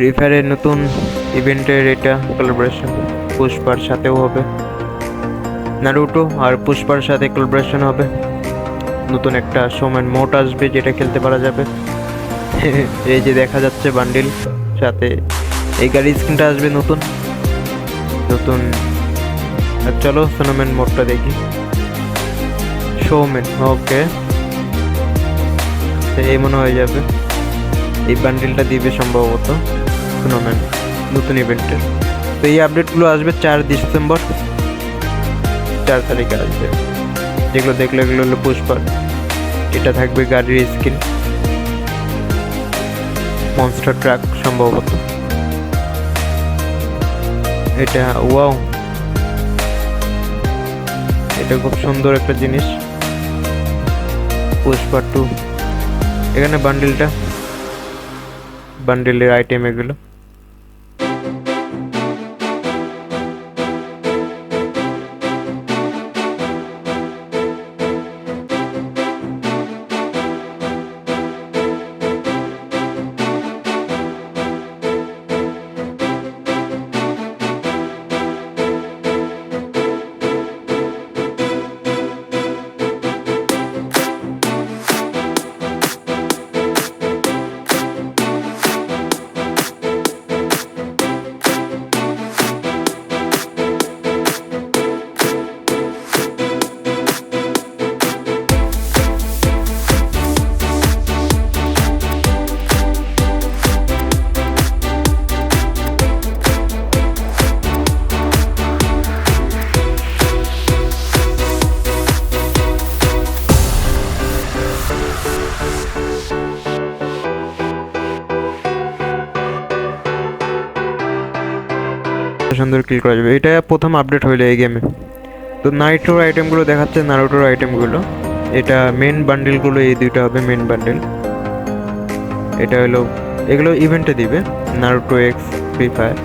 Free ফায়ারের নতুন ইভেন্টের এটা কোলাবোরেশন পুষ্পার সাথেও হবে। নারুটো আর পুষ্পার সাথে কোলাবোরেশন হবে। নতুন একটা সোম্যান মোট আসবে যেটা খেলতে পারা যাবে। এই যে দেখা যাচ্ছে বান্ডিল সাথে। এই গাড়ির স্ক্রিনটা আসবে নতুন। নতুন। আর চলো সোনোম্যান মোডটা দেখি। শোম্যান ওকে এই মনে হয়ে যাবে। এই বান্ডিলটা দিবে সম্ভবত। সোনোম্যান নতুন ইভেন্টের তো এই আপডেটগুলো আসবে চার ডিসেম্বর, চার তারিখে আসবে। যেগুলো দেখলে এগুলো হলো পুষ্পার এটা থাকবে গাড়ির স্কিন মনস্টার ট্রাক সম্ভবত। এটা ওয়াও এটা খুব সুন্দর একটা জিনিস। পুষ্পা টু এখানে বান্ডিলটা বান্ডিলের আইটেম এগুলো। সুন্দর কিল করা যাবে। এটা প্রথম আপডেট হইল এই গেমে তো নাইটোর আইটেমগুলো দেখাচ্ছে নারুটোর আইটেমগুলো এটা মেন বান্ডেলগুলো এই দুইটা হবে মেন বান্ডেল এটা হলো এগুলো ইভেন্টে দিবে নারুটো এক্স ফ্রি ফায়ার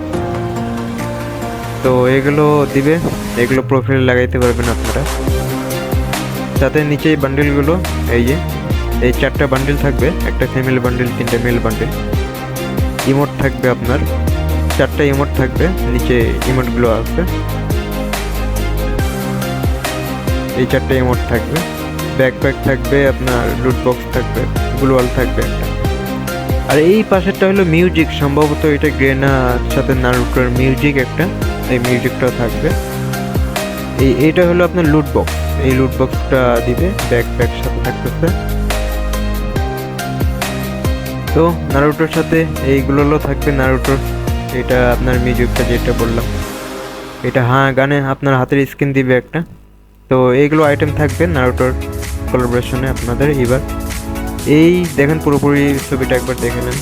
তো এগুলো দিবে, এগুলো প্রোফাইল লাগাইতে পারবেন আপনারা। সাথে নিচে এই বান্ডেলগুলো এই যে, এই চারটা বান্ডেল থাকবে। একটা ফিমেল বান্ডেল তিনটা মেল বান্ডেল ইমোট থাকবে আপনার। চারটা ইমোট থাকবে, নিচে ইমোটগুলো আসবে এই চারটা ইমোট থাকবে। ব্যাকপ্যাক থাকবে, আপনার লুট বক্স থাকবে গ্লোয়াল থাকবে একটা। আর এই পাশেরটা হলো মিউজিক সম্ভবত এটা গ্রেনার সাথে নারুটোর মিউজিক একটা, এই মিউজিকটাও থাকবে। এই, এইটা হলো আপনার লুট বক্স এই লুট বক্সটা দিবে ব্যাকপ্যাক সাথে থাকতেছে। তো নারুটোর সাথে এইগুলো থাকবে নারুটোর এটা আপনার মিউজিকটা যেটা বললাম। এটা হ্যাঁ গানে আপনার হাতের স্ক্রিন দিবে একটা। তো এইগুলো আইটেম থাকবে নারুটোর কোলাবোরেশনে আপনাদের। এবার এই দেখেন পুরোপুরি ছবিটা একবার দেখে নেন।